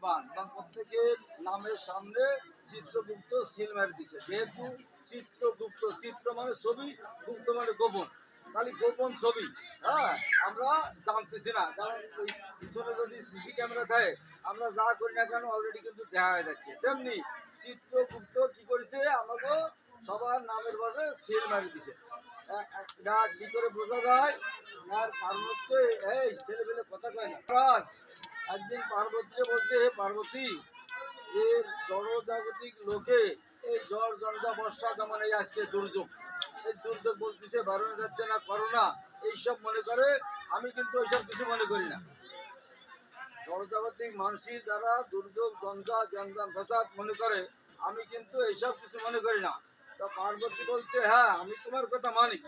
সুকৃতিবান এবং প্রত্যেকের নামের সামনে চিত্রগুপ্ত সিল মারি দিচ্ছে যেহেতু চিত্রগুপ্ত, চিত্র মানে ছবি, গুপ্ত মানে গোপন। খালি গোপন ছবি হ্যাঁ? আমরা জানতেছি না। কারণ ওই পিছনে যদি সিসি ক্যামেরা থাকে, আমরা যা করি না কেন অলরেডি কিন্তু দেখা হয়ে যাচ্ছে। তেমনি চিত্রগুপ্ত কি করেছে? আমাকে সবার নামের পাশে সিল মারি দিছে এটা কি করে বোঝা যায়? আর কারণ হচ্ছে, এই ছেলে পেলে কথা কয় না। একদিন পার্বতীকে বলছে, হে পার্বতী এর জড়জাগতিক লোকে এই জ্বর, জর্দা, বর্ষা যেমন এই আজকে দুর্যোগ? এই দুর্যোগ বলতেছে বাড়ানো যাচ্ছে না করোনা এইসব মনে করে, আমি কিন্তু ওইসব কিছু মনে করি না। জড়জাগতিক মানসিক যারা দুর্যোগ গঞ্জা জঞ্জাম ফসাদ মনে করে, আমি কিন্তু এইসব কিছু মনে করি না। তা পার্বতী বলছে হ্যাঁ আমি তোমার কথা মানি।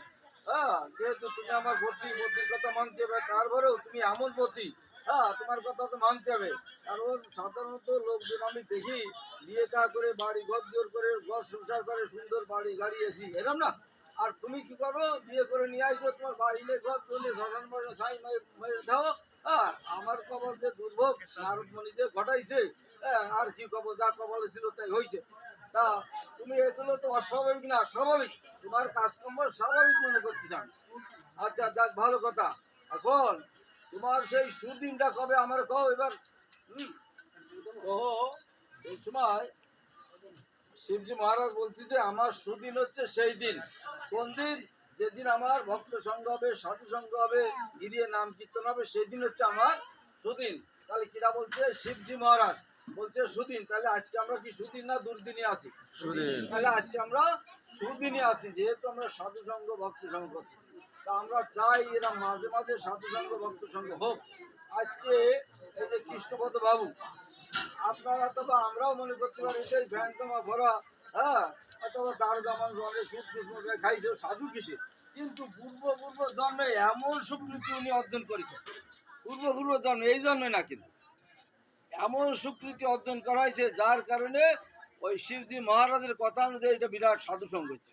হ্যাঁ যেহেতু তুমি আমার বতি বতির কথা মানতে হবে, তারপরেও তুমি এমন বতি হ্যাঁ তোমার কথা তো মানতে হবে। কারণ সাধারণত লোকজন আমি দেখি বিয়ে টা করে বাড়ি ঘর জোর করে, ঘর সংসার করে, সুন্দর বাড়ি, গাড়ি এসি এরম না? আর তুমি কি করো, বিয়ে করে নিয়ে আসো, তোমার বাড়ি নেই ঘর তুমি শ্মশান মরে সাই মেরে দাও। হ্যাঁ আমার কবল যে দুর্ভোগ, নারদমণি যে ঘটাইছে হ্যাঁ আর কি কবল যা কবল ছিল তাই হয়েছে তা তুমি এগুলো তো অস্বাভাবিক না, স্বাভাবিক। তোমার কাজকর্ম স্বাভাবিক মনে করতে চান। আচ্ছা যাক, ভালো কথা। এখন তোমার সেই সুদিনটা কবে আমার কও এবার। তো এই সময় শিবজি মহারাজ বলছি যে আমার সুদিন হচ্ছে সেই দিন। কোন দিন? যেদিন আমার ভক্ত সঙ্গ হবে সাধু সঙ্গ হবে গিরিয়ে নাম কীর্তন হবে সেই দিন হচ্ছে আমার সুদিন। তাহলে কিরা বলছে? শিবজি মহারাজ বলছে সুদিন। তাহলে আজকে আমরা কি সুদিন না দুর্দিনে সুদিন। তাহলে আজকে আমরা সুদিনে আছি যেহেতু আমরা সাধু সঙ্গ ভক্ত সঙ্গ করতেছি তা আমরা চাই এরা মাঝে মাঝে সাধু সঙ্গ, ভক্ত সঙ্গ হোক। আজকে এই যে কৃষ্ণপদ বাবু, আপনারা অথবা আমরাও মনে করতে পারি যে ভ্যান জমা ভরা হ্যাঁ? অথবা দার জামান অনেক সুখ খাইছে, সাধু কিসে? কিন্তু পূর্ব পূর্ব জন্মে এমন স্বীকৃতি উনি অর্জন করেছে পূর্ব পূর্ব জন্মে, এই জন্মে না কিন্তু। এমন স্বীকৃতি অর্জন করা হয়েছে যার কারণে ওই শিবজি মহারাজের কথা অনুযায়ী এটা বিরাট সাধু সঙ্গ হচ্ছে।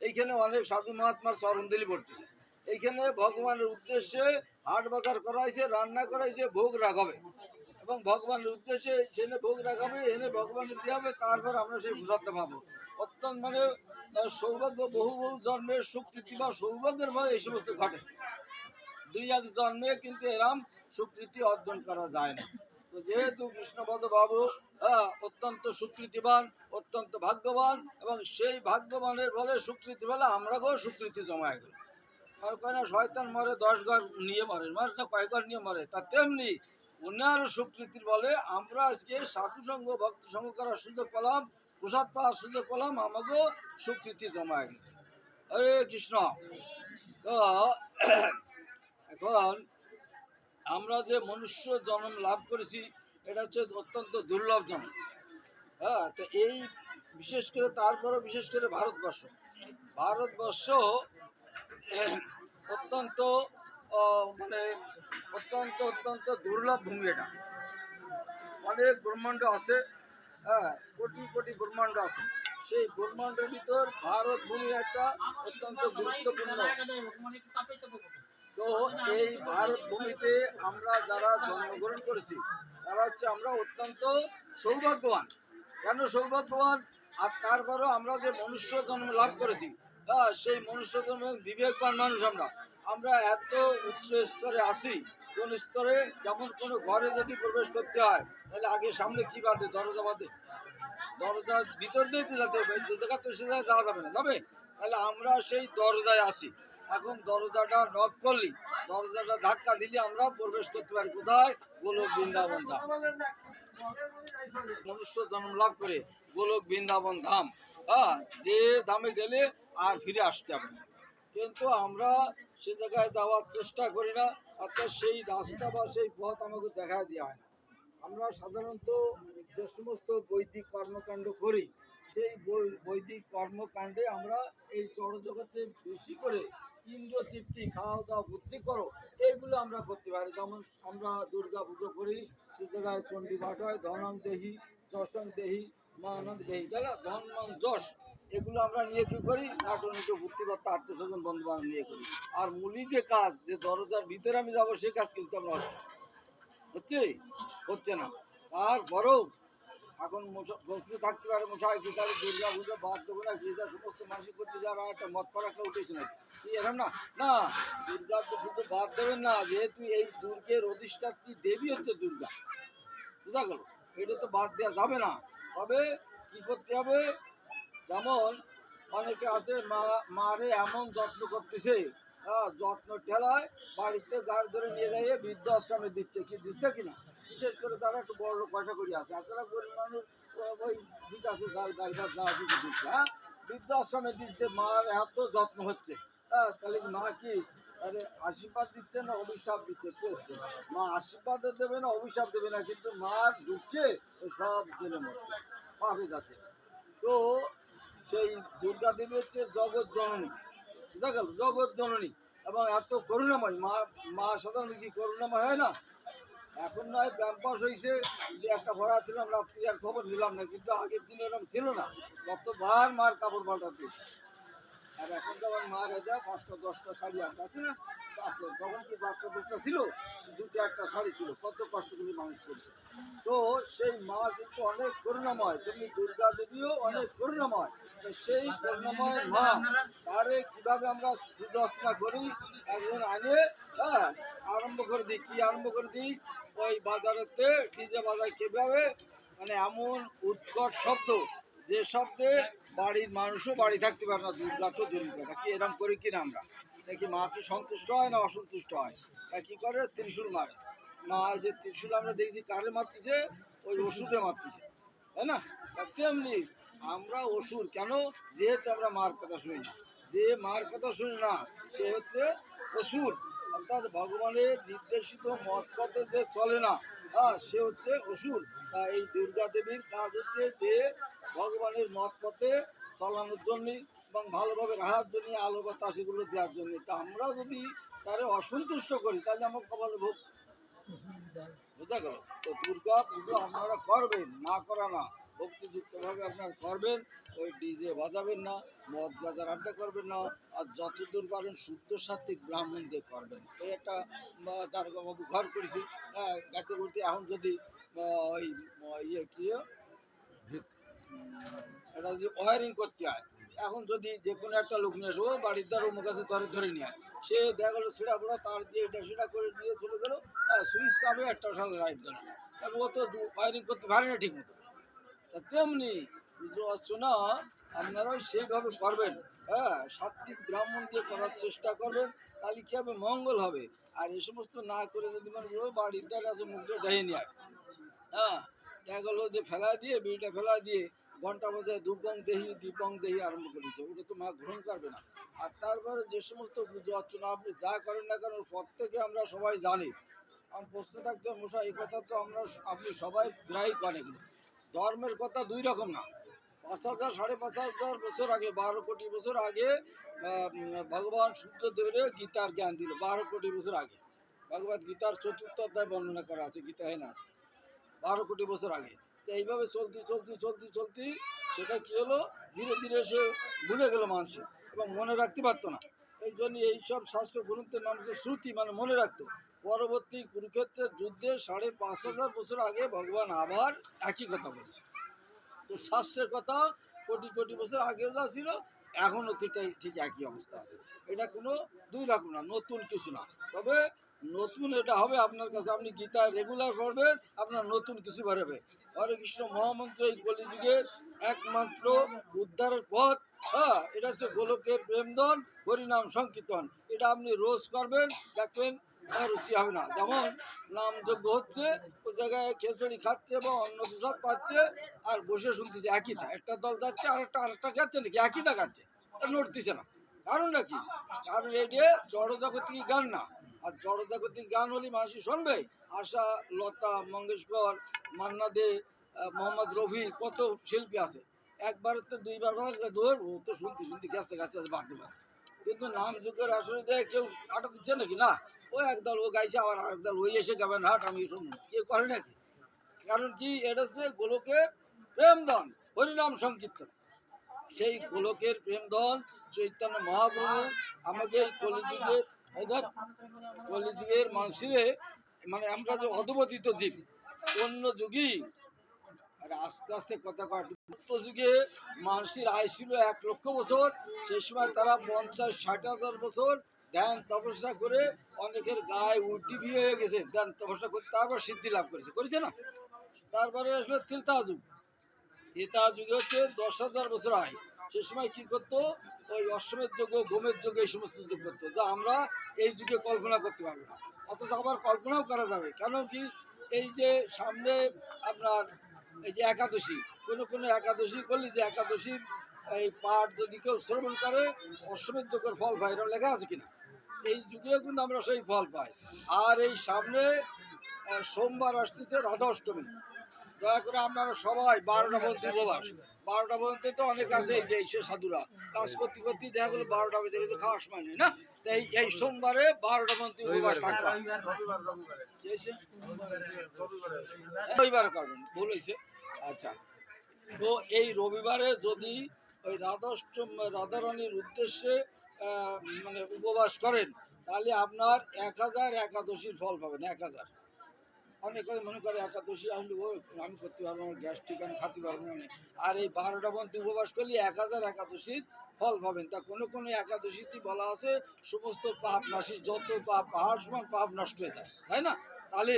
এইখানে অনেক সাধু মহাত্মার চরণদিলি পড়তেছে। এইখানে ভগবানের উদ্দেশ্যে হাট বাজার করা হয়েছে রান্না করা হয়েছে ভোগ রাখাবে। এবং ভগবানের উদ্দেশ্যে সেখানে ভোগ রাখাবে এনে ভগবানের দেওয়া হবে তারপর আমরা সেই প্রসাদটা পাবো। অত্যন্ত মানে সৌভাগ্য বহু বহু জন্মের স্বীকৃতি বা সৌভাগ্যের ফলে এই সমস্ত ঘটে। দুই এক জন্মে কিন্তু এরম স্বীকৃতি অর্জন করা যায় না। তো যেহেতু কৃষ্ণপদ বাবু হ্যাঁ, অত্যন্ত স্বীকৃতিবান অত্যন্ত ভাগ্যবান এবং সেই ভাগ্যবানের ফলে স্বীকৃতি ফলে আমরাকেও স্বীকৃতি জমায়। গেল আর শয়তান মরে, দশ ঘর নিয়ে মরে মরে না কয় ঘর নিয়ে মরে, তা তেমনি উনার স্বীকৃতির বলে আমরা আজকে সাধু সঙ্গ ভক্তি সঙ্গ করার সুযোগ পেলাম, প্রসাদ পাওয়ার সুযোগ পেলাম, আমাকেও স্বীকৃতি জমায় গেছে। হরে কৃষ্ণ, তো এখন আমরা যে মনুষ্য জন্ম লাভ করেছি, এটা হচ্ছে অত্যন্ত দুর্লভ জন্ম। হ্যাঁ তো এই বিশেষ করে তারপরে বিশেষ করে ভারতবর্ষ। ভারতবর্ষ অত্যন্ত মানে অত্যন্ত অত্যন্ত দুর্লভ ভূমি এটা। অনেক ব্রহ্মাণ্ড আছে হ্যাঁ কোটি কোটি ব্রহ্মাণ্ড আছে। সেই ব্রহ্মাণ্ডের ভিতর ভারত ভূমি একটা অত্যন্ত গুরুত্বপূর্ণ। তো এই ভারত ভূমিতে আমরা যারা জন্মগ্রহণ করেছি, তারা হচ্ছে আমরা অত্যন্ত সৌভাগ্যবান। কেন সৌভাগ্যবান? আর তারপরেও আমরা যে মনুষ্য জন্ম লাভ করেছি হ্যাঁ সেই মনুষ্য জন্ম বিবেকবান মানুষ আমরা। আমরা এত উচ্চ স্তরে আসি কোন স্তরে যেমন কোনো ঘরে যদি প্রবেশ করতে হয়, তাহলে আগে সামনে কি বাঁধে? দরজা বাঁধে। দরজার ভিতর দিয়ে তো যেতে হবে, যে জায়গা তো সে জায়গায় যাওয়া যাবে না, যাবে? তাহলে আমরা সেই দরজায় আসি এখন দরজাটা নক করলি, দরজাটা ধাক্কা দিলে আমরা প্রবেশ করতে পারি কোথায়? গোলক বৃন্দাবন ধাম। মনুষ্য জন্ম লাভ করে গোলক বৃন্দাবন ধাম। হ্যাঁ যে দামে গেলে আর ফিরে আসতে হবে কিন্তু আমরা সে জায়গায় যাওয়ার চেষ্টা করি না, অর্থাৎ সেই রাস্তা বা সেই পথ আমাকে দেখা দেওয়া হয় না। আমরা সাধারণত যে সমস্ত বৈদিক কর্মকাণ্ড করি, সেই বৈদিক কর্মকাণ্ডে আমরা এই জড়জগতে বেশি করে ইন্দ্র তৃপ্তি খাওয়া দাওয়া বুদ্ধি করো, এইগুলো আমরা করতে পারি। যেমন আমরা দুর্গা পুজো করি, সে জায়গায় চণ্ডী হয়, ধনং দেহি, যশং দেহি ধন মান যশ, এগুলো আমরা নিয়ে কি করি? নাটনিক বুদ্ধিমত্তা আত্মস্বজন বন্ধু বান্ধব নিয়ে করি। আর যে কাজ, যে দরজার ভিতরে আমি যাব, সেই কাজ কিন্তু আমরা হচ্ছে হচ্ছে? হচ্ছে না। এখন থাকতে পারে কি তাহলে দুর্গা পুজো, বাদ দেবো না সমস্ত মাসিক করতে যারা একটা মত পড়াকে উঠেছে নাকি? কি এরম না? না, দুর্গা পুজো বাদ দেবেন না, যেহেতু এই দুর্গের অধিষ্ঠাত্রী দেবী হচ্ছে দুর্গা। বুঝা গেল? এটা তো বাদ দেওয়া যাবে না। তবে কি করতে হবে? যেমন অনেকে আছে, মা, মারে এমন যত্ন করতেছে হ্যাঁ যত্ন ঠেলায় বাড়িতে গাড়ি ধরে নিয়ে যাইয়ে বৃদ্ধাশ্রমে দিচ্ছে, কি দিচ্ছে কিনা বিশেষ করে তারা একটু বড় পয়সা করি আছে। আর তারা গরিব মানুষ ওই ঠিক আছে যা কিছু দিচ্ছে হ্যাঁ? বৃদ্ধাশ্রমে দিচ্ছে, মার এত যত্ন হচ্ছে হ্যাঁ? তাহলে মা কি আরে আশীর্বাদ দিচ্ছে না, অভিশাপ দিচ্ছে কি মা আশীর্বাদ দেবে না, অভিশাপ দেবে না, কিন্তু মার ঢুকছে ও সব জেলে মরবে পাবে যাতে তো সেই দুর্গা দেবী হচ্ছে জগৎ জননী। বুঝা গেল? জগৎ জননী। এবং এত করুণাময়। মা মা সাধারণত কি করুণাময় হয় না? এখন নয় ক্যাম্পাস হয়েছে যে একটা ভরা ছিলাম, রাত্রি আর খবর নিলাম না, কিন্তু আগের দিনে এরকম ছিল না। কতবার মার কাপড় পাল্টাতে আর এখন আমার মার এটা পাঁচটা, দশটা শাড়ি আছে আছে না? আছে। তখন কি পাঁচটা দশটা ছিল? দুটো, একটা শাড়ি ছিল। কত কষ্ট করে মানুষ করছে। তো সেই মা কিন্তু অনেক করুণাময়। তেমনি দুর্গা দেবীও অনেক করুণাময়। তো সেই করুণাময় মা, তারে কীভাবে আমরা পুজো করি, একজন আনে হ্যাঁ আরম্ভ করে দিই। কি আরম্ভ করে দিই? ওই বাজারেতে ডিজে বাজার কীভাবে? মানে এমন উৎকট শব্দ, যে শব্দে বাড়ির মানুষও বাড়ি থাকতে পারে না দুর্গা। তো দুর্গা কি এরকম করে কিনা আমরা? দেখি মা কি সন্তুষ্ট হয় না অসন্তুষ্ট হয়? তা কি করে? ত্রিশূল মারে। মা যে ত্রিশূল আমরা দেখছি কারে মারতেছে? ওই ওষুধে মারতেছে। তাই না? তেমনি আমরা অসুর, কেন? যেহেতু আমরা মার কথা শুনি না। যে মার কথা শুনি না, সে হচ্ছে অসুর। অর্থাৎ ভগবানের নির্দেশিত মত পথে যে চলে না হ্যাঁ সে হচ্ছে অসুর। এই দুর্গা দেবীর কাজ হচ্ছে যে ভগবানের মত পথে চালানোর জন্য এবং ভালোভাবে রাখার জন্য, আলো বাতাস এগুলো দেওয়ার জন্য। তা আমরা যদি তারে অসন্তুষ্ট করি, তাহলে আমার কপালে ভোগ। বুঝা গেল? তো দুর্গা পুজো আপনারা করবেন, না করা না। ভক্তিযুক্তভাবে আপনারা করবেন, ওই ডিজে বাজাবেন না, মদ গাজার আড্ডা করবেন না, আর যতদূর পারেন শুদ্ধ সাত্বিক ব্রাহ্মণ দিয়ে করবেন। এই একটা দারোগাবাবু ঘর করেছি। হ্যাঁ গাতে করতে এখন যদি ওই ইয়ে কি এটা যদি ওয়ারিং করতে হয়, এখন যদি যে কোনো একটা লোক নিয়ে আসব বাড়ির দ্বার কাছে ধরে ধরে নিয়ে আয়। সে দেখা গেলো সেটা তার দিয়ে এটা সেটা করে দিয়ে চলে গেলো সুইচ চাবে একটা সাথে লাইট ও তো ওয়ারিং করতে পারে না ঠিক মতো তেমনি অর্চনা আপনারাও সেইভাবে করবেন। হ্যাঁ সাত্বিক ব্রাহ্মণ দিয়ে করার চেষ্টা করবেন, তাহলে কী হবে? মঙ্গল হবে। আর এই সমস্ত না করে যদি মনে বাড়ির দ্বার আছে, মুখটা ঢেয়ে নিয়ে। হ্যাঁ দেখা গেলো যে ফেলা দিয়ে বিড়িটা ফেলা দিয়ে ঘণ্টা বাজায় দুপং দেহি, দীপং দেহি আরম্ভ করেছে। ওটা তো মা গ্রহণ করবে না। আর তারপরে যে সমস্ত পুজো অর্চনা, আপনি যা করেন না কেন প্রত্যেকে আমরা সবাই জানি। আমার প্রশ্ন থাকতে মশাই, এই কথা তো আমরা আপনি সবাই করেন। এগুলো ধর্মের কথা দুই রকম না। পাঁচ হাজার, সাড়ে পাঁচ হাজার বছর আগে, বারো কোটি বছর আগে ভগবান সূর্যদেবের গীতার জ্ঞান দিল, বারো কোটি বছর আগে। ভগবত গীতার চতুর্থ অধ্যায় বর্ণনা করা আছে গীতা হেন আছে। বারো কোটি বছর আগে। তো এইভাবে চলতি চলতি চলতি চলতি সেটা কী হলো? ধীরে ধীরে সে ভুলে গেল মানুষ এবং মনে রাখতে পারতো না। এই জন্য এইসব শাস্ত্র গ্রন্থের হচ্ছে শ্রুতি মানে মনে রাখতো। পরবর্তী কুরুক্ষেত্রের যুদ্ধে সাড়ে পাঁচ হাজার বছর আগে ভগবান আবার একই কথা বলছে। তো শাস্ত্রের কথা কোটি কোটি বছর আগেও যা ছিল, এখনও ঠিক ঠিক একই অবস্থা আছে। এটা কোনো দুই রকম না, নতুন কিছু না। তবে নতুন এটা হবে আপনার কাছে, আপনি গীতা রেগুলার পড়বেন, আপনার নতুন কিছু বেরোবে। হরে কৃষ্ণ মহামন্ত্র এই কলিযুগের একমাত্র উদ্ধারের পথ। হ্যাঁ এটা হচ্ছে গোলকের প্রেমদন, হরিনাম সংকীর্তন। এটা আপনি রোজ করবেন, দেখবেন রুচি হবে না। যেমন নামযজ্ঞ হচ্ছে, ওই জায়গায় খিচুড়ি খাচ্ছে বা অন্ন প্রসাদ পাচ্ছে আর বসে শুনতেছে একই থা একটা দল যাচ্ছে আর একটা আরেকটা খাচ্ছে নাকি? একই দা খাচ্ছে। নড়তেছে না। কারণটা কি? কারণ এটা জড়জাগতিক গান না? আর জড়জাগতিক গান হলে মানুষ শুনবে। আশা, লতা মঙ্গেশকর, মান্না দে মোহাম্মদ রফি কত শিল্পী আছে। একবার তো দুইবার দৌড় ও তো শুনতে শুনতে গেছে গেছে বাঁধতে পারে কিন্তু নাম যুগের আসলে দেয় কেউ আটা দিচ্ছে নাকি? না, ও একদল ও গাইছে, আবার আরেকদল ওই এসে গাবেন, হাট, আমি শুনব। কেউ করে নাকি? কারণ কি, এটা হচ্ছে গোলকের প্রেমদান হরিনাম সংকীর্তন। সেই গোলকের প্রেমধন চৈতন্য মহাপ্রভু আমাকে কলিযুগের কলিযুগের মানুষের মানে আমরা যে অধবতিত জীব, অন্য যুগই আস্তে আস্তে কথা কাট যুগে মানুষের আয় ছিল এক লক্ষ বছর, সেই সময় তারা পঞ্চাশ, ষাট হাজার বছর ধ্যান তপস্যা করে অনেকের গায়ে উল্টি বিয়ে হয়ে গেছে। ধ্যান তপস্যা করে তারপর সিদ্ধি লাভ করেছে। করেছে না? তারপরে আসলো ত্রেতা যুগ। ত্রেতা যুগে হচ্ছে দশ হাজার বছর আয়। সে সময় কি করতো? ওই অশ্বমের যুগ, গোমের যুগ এই সমস্ত যুগ করতো। যা আমরা এই যুগে কল্পনা করতে পারব না। অথচ আবার কল্পনাও করা যাবে। কেন কি? এই যে সামনে আপনার এই যে একাদশী, কোনো কোনো একাদশী করলে যে একাদশীর এই পাঠ যদি কেউ শ্রবণ করে অশ্বমের যুগের ফল পায় এরকম লেখা আছে কিনা? এই যুগেও কিন্তু আমরা সেই ফল পাই। আর এই সামনে সোমবার আসতেছে রাধা অষ্টমী। দয়া করে আপনারা সবাই বারোটা পর্যন্ত উপবাস বারোটা পর্যন্ত তো অনেক আছে এই যে সে সাধুরা। কাজ করতে করতে দেখা গেলো বারোটা বেজে গেছে খাওয়ার সময় না? তো এই সোমবারে বারোটা পর্যন্ত উপবাস থাকবে। রবিবার করবেন, ভুল হয়েছে। আচ্ছা। তো এই রবিবারে যদি ওই রাধাষ্টম রাধারানীর উদ্দেশ্যে মানে উপবাস করেন, তাহলে আপনার এক হাজার একাদশীর ফল পাবেন, এক হাজার। অনেকে মনে করে, একাদশী আসলে ও আমি করতে পারব আমার গ্যাস ঠিক আমি খাতে পারব না আর এই বারোটা পন্থী উপবাস করলে এক হাজার একাদশীর ফল পাবেন। তা কোনো কোনো একাদশীতে বলা আছে, সমস্ত পাপ নাশি যত পাপ পাহাড় সমান পাপ নষ্ট হয়ে যায়, তাই না? তাহলে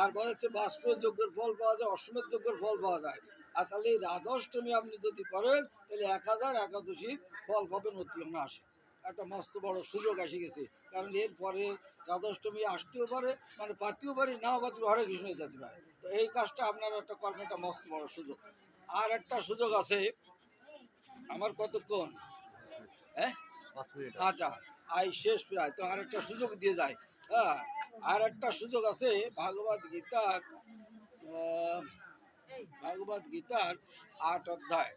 আর বলা যাচ্ছে বাষ্পের যজ্ঞের ফল পাওয়া যায় অশ্বমের যজ্ঞের ফল পাওয়া যায়। আর তাহলে এই রাধাষ্টমী আপনি যদি করেন, তাহলে এক হাজার একাদশীর ফল পাবেন অতি আসে একটা মস্ত বড় সুযোগ এসে গেছে। কারণ এরপরে রাধাষ্টমী আসতেও পারে মানে পাতিও পারি নাও পাতি হরে কৃষ্ণ যেতে পারে। তো এই কাজটা আপনার একটা কর্মটা মস্ত বড় সুযোগ। আর একটা সুযোগ আছে আমার কতক্ষণ? হ্যাঁ? আচ্ছা আই শেষ প্রায়। তো আর একটা সুযোগ দিয়ে যায়। হ্যাঁ আর একটা সুযোগ আছে ভাগবত গীতার ভাগবত গীতার আট অধ্যায়।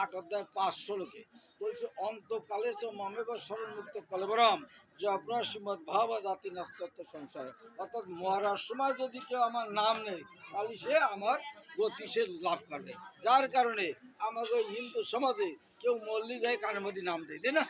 আট অধ্যায় পাঁচ ষোলোকে বলছে অন্তকালে চ মমে বা স্মরণ মুক্ত কলবরম জবরা শ্রীমদ ভাব জাতি নাস্তত্ব সংশয়। অর্থাৎ মহারাজ সময় যদি কেউ আমার নাম নেই তাহলে সে আমার গতি সে লাভ করবে। যার কারণে ওই হিন্দু সমাজে কেউ মল্লি যায় কানের মধ্যে নাম দেয়, তাই না?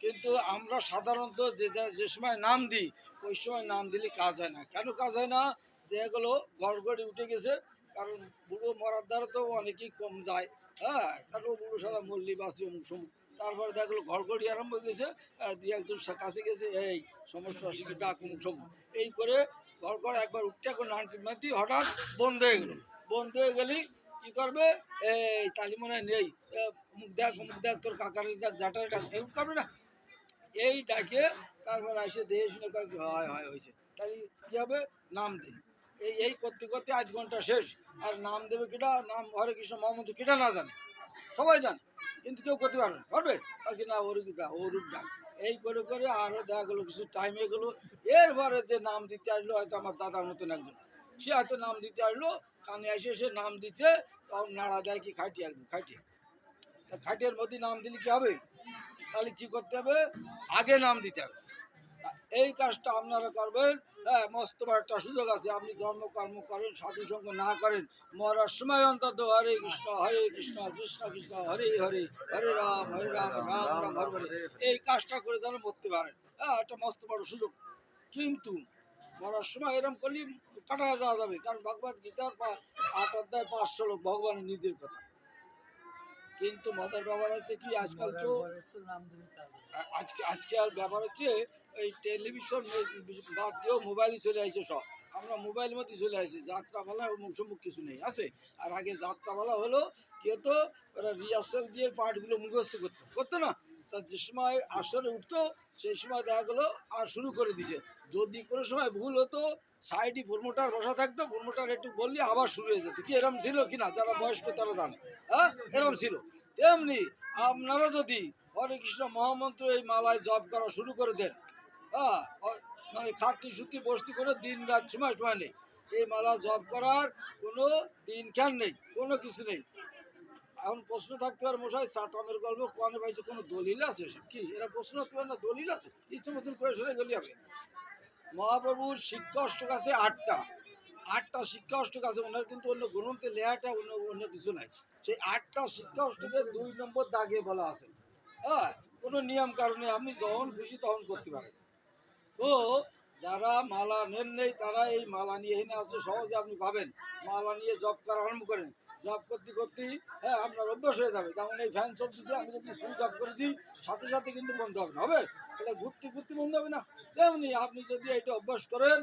কিন্তু আমরা সাধারণত যে যে- যে সময় নাম দিই, ওই সময় নাম দিলে কাজ হয় না। কেন কাজ হয় না? দেখা গেলো গড়গড়ি উঠে গেছে, কারণ বুড়ো মরার দ্বারা তো অনেকেই কম যায়। হ্যাঁ কারণ বুড়ো সারা মল্লি বাসি অমুক সমুক। তারপরে দেখা গেলো ঘরঘড়ি আরম্ভ গেছে দুই একজন কাছে গেছে, এই সমস্যা আসি ডাক, অমুক সমুক। এই করে ঘরঘর একবার উঠতে এখন নাইনটি মাতি হঠাৎ বন্ধ হয়ে গেলো। বন্ধ হয়ে গেলি, কি করবে? এই তালি নেই। মুখ দেখ মুখ দেখ, তোর কাকার ডাক জাটারে ডাক এরকম করবে না। এই ডাকে তারপর আসে দেহে শুনে কয়েক হয় হয়, হয়েছে। তাই কি হবে? নাম দে। এই এই করতে করতে আধ ঘণ্টা শেষ। আর নাম দেবে কিটা নাম হরে কৃষ্ণ মোহাম্মদ কিটা না জানে। সবাই জানে, কিন্তু কেউ করতে পারবে না। আর কি না ওর দিকা ওরূপ ডাক এই করে করে আরও দেখা গেলো, কিছু টাইম হয়ে গেলো। এরপরে যে নাম দিতে আসলো, হয়তো আমার দাদার মতন একজন। সে হয়তো নাম দিতে আসলো, কানে এসে সে নাম দিচ্ছে তখন নাড়া দেয় কি খাটিয়ে একদম খাটিয়ে তা খাটিয়ার মধ্যে নাম দিলে কি হবে? তাহলে কি করতে হবে? আগে নাম দিতে হবে। এই কাজটা আপনারা করবেন। হ্যাঁ মস্ত একটা সুযোগ আছে আপনি ধর্ম কর্ম করেন সাধু সঙ্গ না করেন মরার সময় অন্তত হরে কৃষ্ণ হরে কৃষ্ণ কৃষ্ণ কৃষ্ণ হরে হরে হরে রাম হরে রাম রাম রাম হরে হরে। এই কাজটা করে যেন মরতে পারেন। হ্যাঁ একটা মস্ত বড় সুযোগ। কিন্তু মরার সময় এরকম করলে কাটা যাওয়া যাবে কারণ ভগবত গীতার পা- আট অধ্যায় পাঁচশো লোক ভগবানের নিজের কথা। কিন্তু মজার ব্যাপার হচ্ছে কি আজকাল তো আজকে আজকে আর ব্যাপার হচ্ছে এই টেলিভিশন বাদ দিয়েও মোবাইলে চলে আসছে সব। আমরা মোবাইলের মধ্যে চলে আসছি যাত্রাপালা মুখ সম্মুখ কিছু নেই, আছে? আর আগে যাত্রাপালা হলো কি হতো? ওরা রিহার্সাল দিয়ে পার্টগুলো মুখস্থ করতো। করতো না? তা যে সময় আসরে উঠতো, সেই সময় দেখা গেলো আর শুরু করে দিছে। যদি কোনো সময় ভুল হতো সাইডে প্রমোটার বসা থাকতো প্রমোটার একটু বললে আবার শুরু হয়ে যেত। কি এরম ছিল কি না? যারা বয়স্ক তারা জানে। হ্যাঁ? এরম ছিল। তেমনি আপনারা যদি হরে কৃষ্ণ মহামন্ত্র এই মালায় জব করা শুরু করে দেন হ্যাঁ মানে খাতি সুতি বস্তি করে দিন রাত সময় সময় নেই। এই মালা জপ করার কোনো দিন খেয়াল নেই, কোনো কিছু নেই। এখন প্রশ্ন থাকতে পারে মশাই, সাতামের গল্প কোয়ানে পাইছে কোনো দলিল আছে এসব? কি, এরা প্রশ্ন থাকতে পারে না দলিল আছে? ইচ্ছে মতন করে শুনে গেলি হবে মহাপ্রভুর শিক্ষা অষ্টক আছে আটটা। আটটা শিক্ষা অষ্টক আছে, ওনার কিন্তু অন্য গ্রন্থে লেয়াটা অন্য অন্য কিছু নাই। সেই আটটা শিক্ষা অষ্টকের দুই নম্বর দাগে বলা আছে। হ্যাঁ কোনো নিয়ম কারণে আপনি যখন খুশি তখন করতে পারেন। তো যারা মালা নেন নেই, তারা এই মালা নিয়ে এনে আসে, সহজে আপনি পাবেন। মালা নিয়ে জব করা আরম্ভ করেন। জব করতে করতেই হ্যাঁ আপনার অভ্যাস হয়ে যাবে। যেমন এই ফ্যান চলতেছে আমি যদি সুইচ অফ করে দিই, সাথে সাথে কিন্তু বন্ধ হবে না, হবে? এটা ঘুরতে ঘুরতে বন্ধ হবে না। তেমনি আপনি যদি এটা অভ্যাস করেন,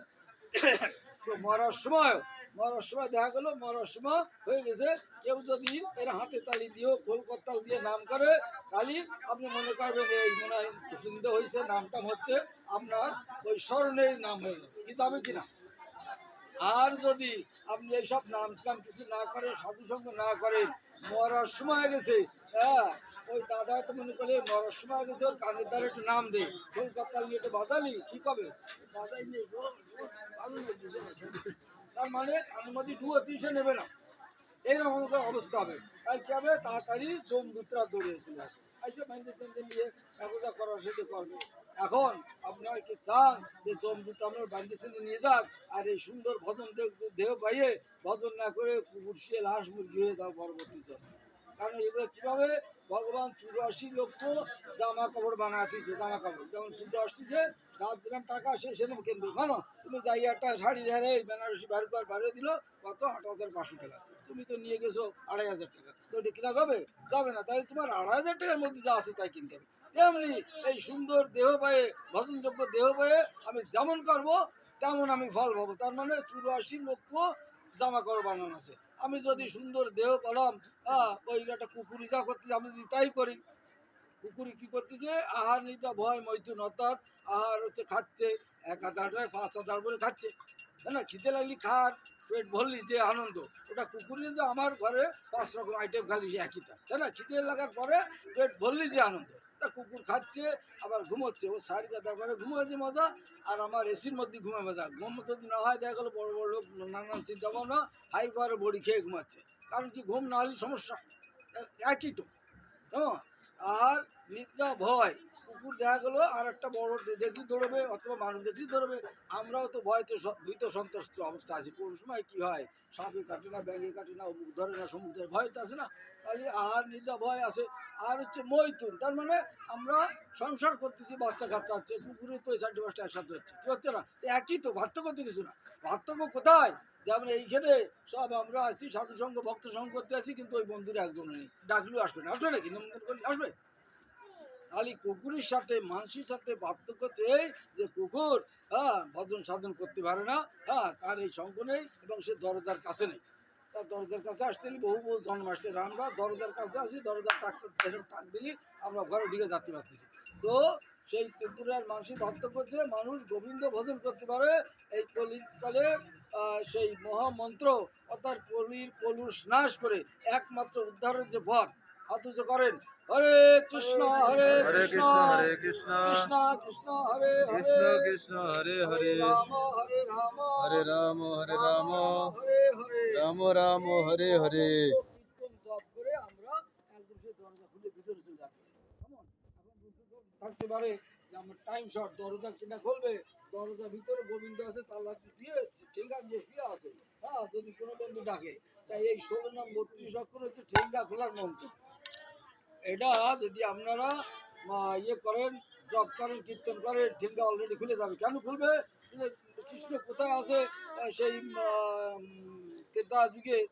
তো মরার সময় মরার সময় দেখা গেলো মরার সময় হয়ে গেছে। কেউ যদি এর হাতে তালি দিয়েও খোল করতাল দিয়ে নাম করে তালি আপনি মনে করবেন, এই মনে হয় সুন্দর হয়েছে, নামটা হচ্ছে আপনার ওই স্মরণের নাম হয়ে যাবে কি যাবে কিনা? আর যদি আপনি এইসব নাম টাম কিছু না করেন, সাধু সঙ্গ না করেন মরার সময় গেছে হ্যাঁ? ওই দাদা তো মনে করে মরার সময় গেছে, ওর কানের দ্বারা একটু নাম দে। কলকাতা নিয়ে একটু বাজালি, ঠিক হবে? বাজাই নিয়ে ভালো। তার মানে কানের দু তিনশো নেবে না। এইরকম অবস্থা হবে। তাই কি হবে তাড়াতাড়ি জমদূতরা দৌড়িয়ে চলে আসবে। আসবে নিয়ে ব্যবস্থা করার সেটা করবে। এখন আপনার কি চান যে জমদূত আপনার বাইন্দিস্তানে নিয়ে যাক? আর এই সুন্দর ভজন দেহ- পাইয়ে ভজন না করে কুকুর শিয়াল, হাঁস মুরগি হয়ে যাও পরবর্তী জন্মে কারণ এগুলো কীভাবে ভগবান চুরাশি লক্ষ জামা কাপড় বানাতেছে জামা কাপড় যেমন পুজো আসতেছে, যার যেরকম টাকা সে সেরকম কিনবে কেন তুমি যাই একটা শাড়ি ধারে এই বেনারসি বার করে বাড়িয়ে দিল, কত? আট হাজার, পাঁচশো টাকা। তুমি তো নিয়ে গেছো আড়াই হাজার টাকা। তো এটা কিনা যাবে? যাবে না। তাই তোমার আড়াই হাজার টাকার মধ্যে যা আছে তাই কিনতে হবে। তেমনি এই সুন্দর দেহ পায়ে, ভজনযোগ্য দেহ পায়ে আমি যেমন করব, তেমন আমি ফল পাবো। তার মানে চুরাশি লক্ষ জামা কাপড় বানানো আছে। আমি যদি সুন্দর দেহ পেলাম হ্যাঁ ওই একটা কুকুরি যা করতেছে, আমি যদি তাই করি। কুকুরি কি করতেছে আহার নিতে ভয় মৈথুন, অর্থাৎ আহার হচ্ছে খাচ্ছে, এক হাজার টাকা পাঁচ হাজার করে খাচ্ছে। তাই না? খিদে লাগলি খার পেট ভরলি, যে আনন্দ। ওটা কুকুরি যে আমার ঘরে পাঁচ রকম আইটেম খালি একই তাই না? খিদে লাগার পরে পেট ভরলি, যে আনন্দ। তা কুকুর খাচ্ছে, আবার ঘুমোচ্ছে। ও সারি তারপরে ঘুমোচ্ছে মজা, আর আমার এসির মধ্যে ঘুমে মজা। ঘুম যদি না হয়, দেখা গেলো বড় বড় লোক নানান চিন্তা ভাবনা, হাই পাওয়ারে বড়ি খেয়ে ঘুমাচ্ছে। কারণ কি, ঘুম না হলে সমস্যা একই তো। হ্যাঁ আর নিদ্রা ভয়। কুকুর দেখা গেলো, আর একটা বড় দেখলি দৌড়বে অথবা মানুষ দেখলি দৌড়বে আমরাও তো ভয়তে ভীত সন্ত্রস্ত অবস্থা আছি। কোন সময় কি হয়? সাপে কাটে না, ব্যাঙে কাটে না, অমুক ধরে না সমুদ্রের ভয় তো আছে না। তাহলে আর নিদ্রা ভয় আছে। আর হচ্ছে মৈথুন, তার মানে আমরা সংসার করতেছি, বাচ্চা কাচ্চা হচ্ছে, কুকুরের তো এই চারটে পাঁচটা একসাথে হচ্ছে। কি হচ্ছে না? একই তো, পার্থক্য তো কিছু না। পার্থক্য কোথায়? যেমন এইখানে সব আমরা আছি সাধু সঙ্গ ভক্ত সঙ্গ করতে আছি, কিন্তু ওই বন্ধুরা একজন নেই। ডাকলেও আসবে না। আসবে নাকি? নিমন্ত্রণ করলে আসবে? খালি কুকুরের সাথে মানুষের সাথে পার্থক্য এই যে কুকুর হ্যাঁ ভজন সাধন করতে পারে না হ্যাঁ তার এই সঙ্গ নেই এবং সে দরজার কাছে নেই। তার দরজার কাছে আসতে বহু বহু জন্ম আসছে আমরা দরজার কাছে আসি, দরজার টাক টাক দিলি, আমরা ঘরে ঢুকে যাতে পারতেছি তো সেই কুকুরের মানুষের পার্থক্য হচ্ছে মানুষ গোবিন্দ ভজন করতে পারে, এই কলিকালে সেই মহামন্ত্র অর্থাৎ কলির কলুষ নাশ করে একমাত্র উদ্ধারের যে পথ অথচ করেন হরে কৃষ্ণ হরে কৃষ্ণ হরে কৃষ্ণ। কৃষ্ণ কৃষ্ণ হরে কৃষ্ণ কৃষ্ণ হরে হরে। হরে রাম হরে রাম। হরে রাম হরে রাম হরে হরে। রাম রাম হরে হরে। কীর্তন জপ করে আমরা একদম সেই দরজা খুলে ভিতরে চলে যাচ্ছি। কেমন থাকতে পারে যে আমার টাইম শর্ট দরজা কিনা খুলবে। দরজা ভিতরে গোবিন্দ আছে তালা দিয়ে ঠেঙ্গা দিয়ে শুয়ে আছে। হ্যাঁ যদি কোনো বন্ধু ডাকে তাই এই ষোলো নাম বত্রিশ অক্ষর হচ্ছে ঠেঙ্গা খোলার মন্ত্র। এটা যদি আপনারা ইয়ে করেন জব করেন, কীর্তন করেন ঠেঙ্গা অলরেডি খুলে যাবে। কেন খুলবে? কৃষ্ণ কোথায় আছে সেই তেতা যুগে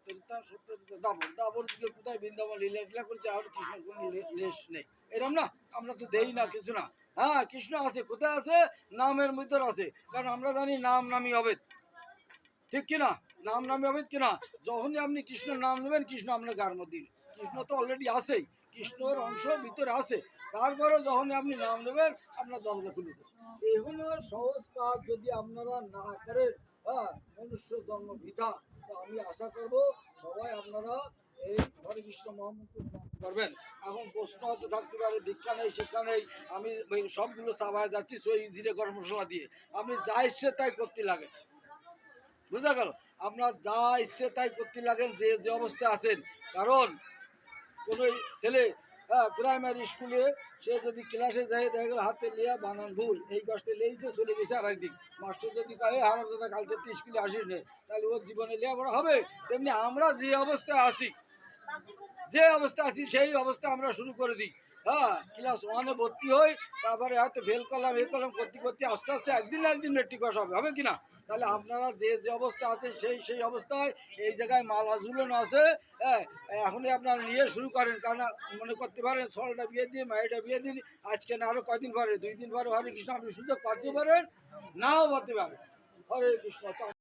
দাবর দাবর যুগে কোথায় বৃন্দাবন লীলা লীলা করছে, আর কৃষ্ণের কোনো লে- লেশ নেই। এরম না, আমরা তো দেই না, কিছু না। হ্যাঁ কৃষ্ণ আছে, কোথায় আছে? নামের ভিতর আছে। কারণ আমরা জানি নাম নামি হবে ঠিক কিনা? নাম নামে হবে কিনা? যখনই আপনি কৃষ্ণের নাম নেবেন, কৃষ্ণ আপনার গার মধ্যে। কৃষ্ণ তো অলরেডি আছেই। কৃষ্ণর অংশ ভিতরে আছে। তারপরে যখনই আপনি নাম নেবেন, আপনার দরজা খুলে দেবেন এই হলো সহজ কাজ যদি আপনারা না করেন হ্যাঁ মনুষ্য জন্ম বৃথা তো আমি আশা করব সবাই আপনারা এই হরে কৃষ্ণ মহামন্ত্র করবেন। এখন প্রশ্ন হতে থাকতে পারে, দীক্ষা নেই, শিক্ষা নেই। আমি সবগুলো চাবায় যাচ্ছি, সই ধীরে গরম মশলা দিয়ে। আপনি যা ইচ্ছে তাই করতে লাগে। বুঝা গেল? আপনার যা ইচ্ছে তাই করতে লাগেন, যে যে অবস্থায় আছেন। কারণ কোনো ছেলে হ্যাঁ প্রাইমারি স্কুলে সে যদি ক্লাসে যায়, দেখা গেল হাতে লিয়া বানান ভুল, এই পাশে লেগেছে চলে গেছে আর একদিক মাস্টার যদি কয়ে আমার দাদা কালকে তুই স্কুলে আসিস নে, তাহলে ওর জীবনে লেয়া বড় হবে? তেমনি আমরা যে অবস্থায় আছি, যে অবস্থা আছি, সেই অবস্থা আমরা শুরু করে দিই। হ্যাঁ ক্লাস ওয়ানে ভর্তি হই, তারপরে হয়তো ফেল করলাম, এ করলাম, করতে করতে আস্তে আস্তে একদিন একদিন মেট্রিক পাস হবে হবে কি না তাহলে আপনারা যে যে অবস্থা আছে, সেই সেই অবস্থায় এই জায়গায় মালা ঝুলানো আছে হ্যাঁ এখনই আপনারা নিয়ে শুরু করেন, কারণ মনে করতে পারেন সলটা বিয়ে দিয়ে মায়েরটা বিয়ে দিন, আজকে না আরও কয়দিন পরে? দুই দিন পরে হরে কৃষ্ণ, আপনি সুযোগ পাতে পারেন, নাও পাতে পারেন। হরে কৃষ্ণ